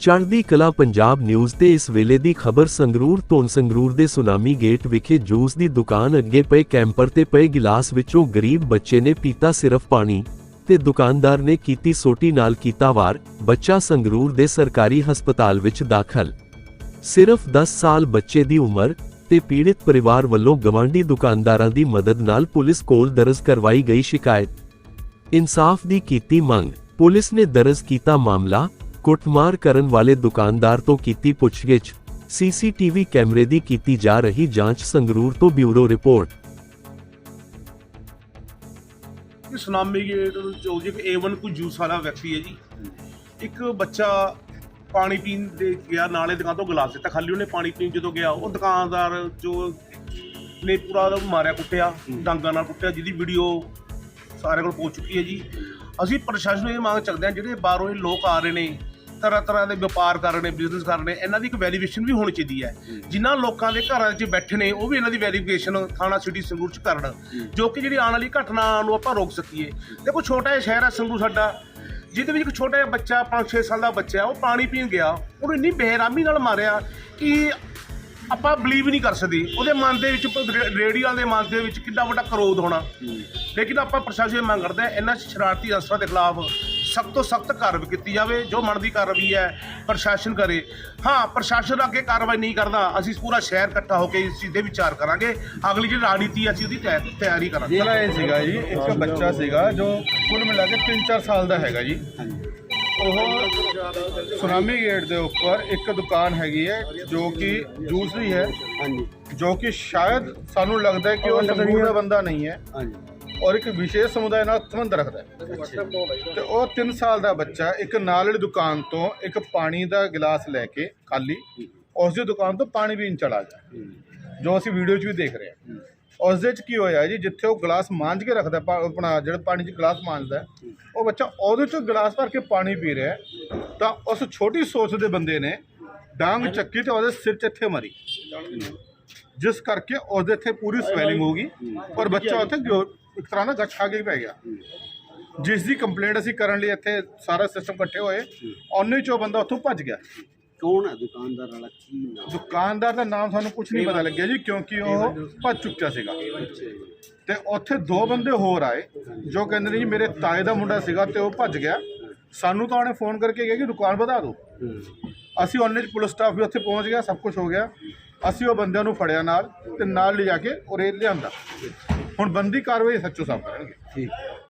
ਚੜ੍ਹਦੀ ਕਲਾ ਪੰਜਾਬ ਨਿਊਜ਼ ਤੇ ਇਸ ਵੇਲੇ ਦੀ ਖਬਰ ਸੰਗਰੂਰ ਤੋਂ ਸੰਗਰੂਰ ਦੇ ਸੁਨਾਮੀ ਗੇਟ ਵਿਖੇ ਜੂਸ ਦੀ ਦੁਕਾਨ ਅੱਗੇ ਪਏ ਕੈਂਪਰ ਤੇ ਪਏ ਗਿਲਾਸ ਵਿੱਚੋਂ ਗਰੀਬ ਬੱਚੇ ਨੇ ਪੀਤਾ ਸਿਰਫ ਪਾਣੀ ਤੇ ਦੁਕਾਨਦਾਰ ਨੇ ਕੀਤੀ ਸੋਟੀ ਨਾਲ ਕੀਤਾ ਵਾਰ, ਬੱਚਾ ਸੰਗਰੂਰ ਦੇ ਸਰਕਾਰੀ ਹਸਪਤਾਲ ਵਿੱਚ ਦਾਖਲ। ਸਿਰਫ 10 ਸਾਲ ਬੱਚੇ ਦੀ ਉਮਰ ਤੇ ਪੀੜਿਤ ਪਰਿਵਾਰ ਵੱਲੋਂ ਗਵਾਂਢੀ ਦੁਕਾਨਦਾਰਾਂ ਦੀ ਮਦਦ ਨਾਲ ਪੁਲਿਸ ਕੋਲ ਦਰਜ ਕਰਵਾਈ ਗਈ ਸ਼ਿਕਾਇਤ। ਇਨਸਾਫ ਦੀ ਕੀਤੀ ਮੰਗ, ਪੁਲਿਸ ਨੇ ਦਰਜ ਕੀਤਾ ਮਾਮਲਾ ਕੁੱਟਮਾਰ ਕਰਨ ਵਾਲੇ ਦੁਕਾਨਦਾਰ ਤੋਂ ਕੀਤੀ ਪੁੱਛਗਿੱਛ। ਸੀਸੀਟੀਵੀ ਕੈਮਰੇ ਦੀ ਕੀਤੀ ਜਾ ਰਹੀ ਜਾਂਚ ਸੰਗਰੂਰ ਤੋਂ ਬਿਊਰੋ ਰਿਪੋਰਟ। ਇਹ ਸੁਨਾਮੀ ਗੇਟ ਜੋ ਜੀ A1 ਕੋਈ ਜੂਸ ਵਾਲਾ ਵਿਅਕਤੀ ਹੈ ਜੀ। ਇੱਕ ਬੱਚਾ ਪਾਣੀ ਪੀਣ ਦੇ ਗਿਆ ਨਾਲੇ ਦੁਕਾਨ ਤੋਂ ਗਲਾਸ ਦਿੱਤਾ ਖਾਲੀ ਉਹਨੇ ਪਾਣੀ ਪੀਣ ਜਦੋਂ ਗਿਆ ਉਹ ਦੁਕਾਨਦਾਰ ਜੋ ਨੇ ਪੂਰਾ ਮਾਰਿਆ ਕੁੱਟਿਆ ਡਾਂਗਾ ਨਾਲ ਕੁੱਟਿਆ ਜਿਹਦੀ ਵੀਡੀਓ ਸਾਰੇ ਕੋਲ ਪਹੁੰਚ ਚੁੱਕੀ ਹੈ ਜੀ। ਅਸੀਂ ਪ੍ਰਸ਼ਾਸਨ ਨੂੰ ਇਹ ਮੰਗ ਚੱਕਦੇ ਹਾਂ ਜਿਹੜੇ ਬਾਹਰੋਂ ਇਹ ਲੋਕ ਆ ਰਹੇ ਨੇ ਤਰ੍ਹਾਂ ਤਰ੍ਹਾਂ ਦੇ ਵਪਾਰ ਕਰ ਰਹੇ ਨੇ ਬਿਜ਼ਨਸ ਕਰ ਰਹੇ ਨੇ ਇਹਨਾਂ ਦੀ ਇੱਕ ਵੈਰੀਫਿਕੇਸ਼ਨ ਵੀ ਹੋਣੀ ਚਾਹੀਦੀ ਹੈ। ਜਿਨ੍ਹਾਂ ਲੋਕਾਂ ਦੇ ਘਰਾਂ 'ਚ ਬੈਠੇ ਨੇ ਉਹ ਵੀ ਇਹਨਾਂ ਦੀ ਵੈਰੀਫਿਕੇਸ਼ਨ ਥਾਣਾ ਸਿਟੀ ਸੰਗਰੂਰ 'ਚ ਕਰਨ ਜੋ ਕਿ ਜਿਹੜੀ ਆਉਣ ਵਾਲੀ ਘਟਨਾ ਨੂੰ ਆਪਾਂ ਰੋਕ ਸਕੀਏ। ਦੇਖੋ ਛੋਟਾ ਜਿਹਾ ਸ਼ਹਿਰ ਹੈ ਸੰਗਰੂਰ ਸਾਡਾ ਜਿਹਦੇ ਵਿੱਚ ਇੱਕ ਛੋਟਾ ਜਿਹਾ ਬੱਚਾ 5-6 ਸਾਲ ਦਾ ਬੱਚਾ ਉਹ ਪਾਣੀ ਪੀਣ ਗਿਆ ਉਹਨੂੰ ਇੰਨੀ ਬੇਰਹਿਮੀ ਨਾਲ ਮਾਰਿਆ ਕਿ ਆਪਾਂ ਬਲੀਵ ਨਹੀਂ ਕਰ ਸਕਦੇ। ਉਹਦੇ ਮਨ ਦੇ ਵਿੱਚ ਰੇ- ਰੇਡੀਓ ਦੇ ਮਨ ਦੇ ਵਿੱਚ ਕਿੰਨਾ ਵੱਡਾ ਕਰੋਧ ਹੋਣਾ। ਲੇਕਿਨ ਆਪਾਂ ਪ੍ਰਸ਼ਾਸਨ ਨੂੰ ਮੰਗ ਕਰਦੇ ਹਾਂ ਇਹਨਾਂ ਸ਼ਰਾਰਤੀ ਅਨਸਰਾਂ ਦੇ ਖਿਲਾਫ ਸਖਤ ਤੋਂ ਸਖਤ ਕਾਰਵਾਈ ਕੀਤੀ ਜਾਵੇ ਜੋ ਮਨ ਦੀ ਕਾਰਵਾਈ ਹੈ ਪ੍ਰਸ਼ਾਸਨ ਕਰੇ। ਹਾਂ ਪ੍ਰਸ਼ਾਸਨ ਅੱਗੇ ਕਾਰਵਾਈ ਨਹੀਂ ਕਰਦਾ। ਅਸੀਂ ਪੂਰਾ ਸ਼ਹਿਰ ਇਕੱਠਾ ਹੋ ਕੇ ਇਸ ਚੀਜ਼ ਤੇ ਵਿਚਾਰ ਕਰਾਂਗੇ। ਅਗਲੀ ਜਿਹੜੀ ਰਣਨੀਤੀ ਹੈ, ਅਸੀਂ ਉਹਦੀ ਤਿਆ- ਤਿਆਰੀ ਕਰਾਂਗੇ। ਜਿਹੜਾ ਇਹ ਸੀਗਾ ਜੀ ਇੱਕ ਬੱਚਾ ਸੀਗਾ ਜੋ ਕੁੱਲ ਮਿਲਾ ਕੇ 3-4 ਸਾਲ ਦਾ ਹੈਗਾ ਜੀ। ਉਹ ਸੁਨਾਮੀ ਗੇਟ ਦੇ ਉੱਪਰ ਇੱਕ ਦੁਕਾਨ ਹੈਗੀ ਹੈ ਜੋ ਕਿ ਜੂਸ ਦੀ ਹੈ। ਹਾਂਜੀ। ਜੋ ਕਿ ਸ਼ਾਇਦ ਸਾਨੂੰ ਲੱਗਦਾ ਹੈ ਕਿ ਉਹ ਸੰਗਰੂਰ ਦਾ ਬੰਦਾ ਨਹੀਂ ਹੈ। ਹਾਂਜੀ। ਔਰ ਇੱਕ ਵਿਸ਼ੇਸ਼ ਸਮੁਦਾਇ ਨਾਲ ਸੰਬੰਧ ਰੱਖਦਾ ਹੈ। ਤੇ ਉਹ 3 ਸਾਲ ਦਾ ਬੱਚਾ ਇੱਕ ਨਾਲ ਵਾਲੀ ਦੁਕਾਨ ਤੋਂ ਇੱਕ ਪਾਣੀ ਦਾ ਗਲਾਸ ਲੈ ਕੇ ਖਾਲੀ ਉਸ ਦੀ ਦੁਕਾਨ ਤੋਂ ਪਾਣੀ ਪੀਣ ਚਲਾ ਗਿਆ। ਜੋ ਅਸੀਂ ਵੀਡੀਓ 'ਚ ਵੀ ਦੇਖ ਰਹੇ ਹਾਂ। ਉਸ ਦੇ 'ਚ ਕੀ ਹੋਇਆ ਜੀ ਜਿੱਥੇ ਉਹ ਗਲਾਸ ਮਾਂਜ ਕੇ ਰੱਖਦਾ ਆਪਣਾ ਜਿਹੜਾ ਪਾਣੀ 'ਚ ਗਲਾਸ ਮਾਂਜਦਾ ਹੈ, ਉਹ ਬੱਚਾ ਉਹਦੇ 'ਚੋਂ ਗਲਾਸ ਭਰ ਕੇ ਪਾਣੀ ਪੀ ਰਿਹਾ ਹੈ, ਤਾਂ ਉਸ ਛੋਟੀ ਸੋਚ ਦੇ ਬੰਦੇ ਨੇ ਡਾਂਗ ਚੱਕੀ ਤੇ ਉਹਦੇ ਸਿਰ 'ਚ ਇੱਥੇ ਮਾਰੀ। ਜਿਸ ਕਰਕੇ ਉਹਦੇ ਇੱਥੇ ਪੂਰੀ ਸਵੈਲਿੰਗ ਹੋ ਗਈ। ਔਰ ਬੱਚਾ ਉੱਥੇ ਗਿਓ- ਇੱਕ ਤਰ੍ਹਾਂ ਦਾ ਗੱਛ ਖਾ ਕੇ ਹੀ ਪੈ ਗਿਆ। ਜਿਸ ਦੀ ਕੰਪਲੇਂਟ ਅਸੀਂ ਕਰਨ ਲਈ ਇੱਥੇ ਸਾਰਾ ਸਿਸਟਮ ਇਕੱਠੇ ਹੋਏ। ਉਹਨੇ ਚੋਂ ਬੰਦਾ ਉੱਥੋਂ ਭੱਜ ਗਿਆ। ਕੌਣ ਹੈ ਦੁਕਾਨਦਾਰ ਵਾਲਾ? ਕੀ ਨਾਮ ਦੁਕਾਨਦਾਰ ਦਾ ਨਾਮ ਸਾਨੂੰ ਕੁਝ ਨਹੀਂ ਪਤਾ ਲੱਗਿਆ ਜੀ ਕਿਉਂਕਿ ਉਹ ਭੱਜ ਚੁੱਕਿਆ ਸੀਗਾ। ਤੇ ਉੱਥੇ ਦੋ ਬੰਦੇ ਹੋਰ ਆਏ ਜੋ ਕਹਿੰਦੇ ਨੇ ਜੀ ਮੇਰੇ ਤਾਏ ਦਾ ਮੁੰਡਾ ਸੀਗਾ ਤੇ ਉਹ ਭੱਜ ਗਿਆ। ਸਾਨੂੰ ਤਾਂ ਉਹਨੇ ਫੋਨ ਕਰਕੇ ਕਿਹਾ ਕਿ ਦੁਕਾਨ ਵਧਾ ਦਿਓ। ਅਸੀਂ ਉਹਨੇ ਪੁਲਿਸ ਸਟਾਫ ਵੀ ਉੱਥੇ ਪਹੁੰਚ ਗਿਆ ਸਭ ਕੁਝ ਹੋ ਗਿਆ। ਅਸੀਂ ਉਹ ਬੰਦਿਆਂ ਨੂੰ ਫੜਿਆ ਨਾਲ ਤੇ ਨਾਲ ਲਿਜਾ ਕੇ ਉਰੇ ਲਿਆਂਦਾ। ਹੁਣ ਬੰਦੀ ਕਾਰਵਾਈ ਸੱਚੋ ਸਾਹਿਬ ਕਰਨਗੇ। ਠੀਕ।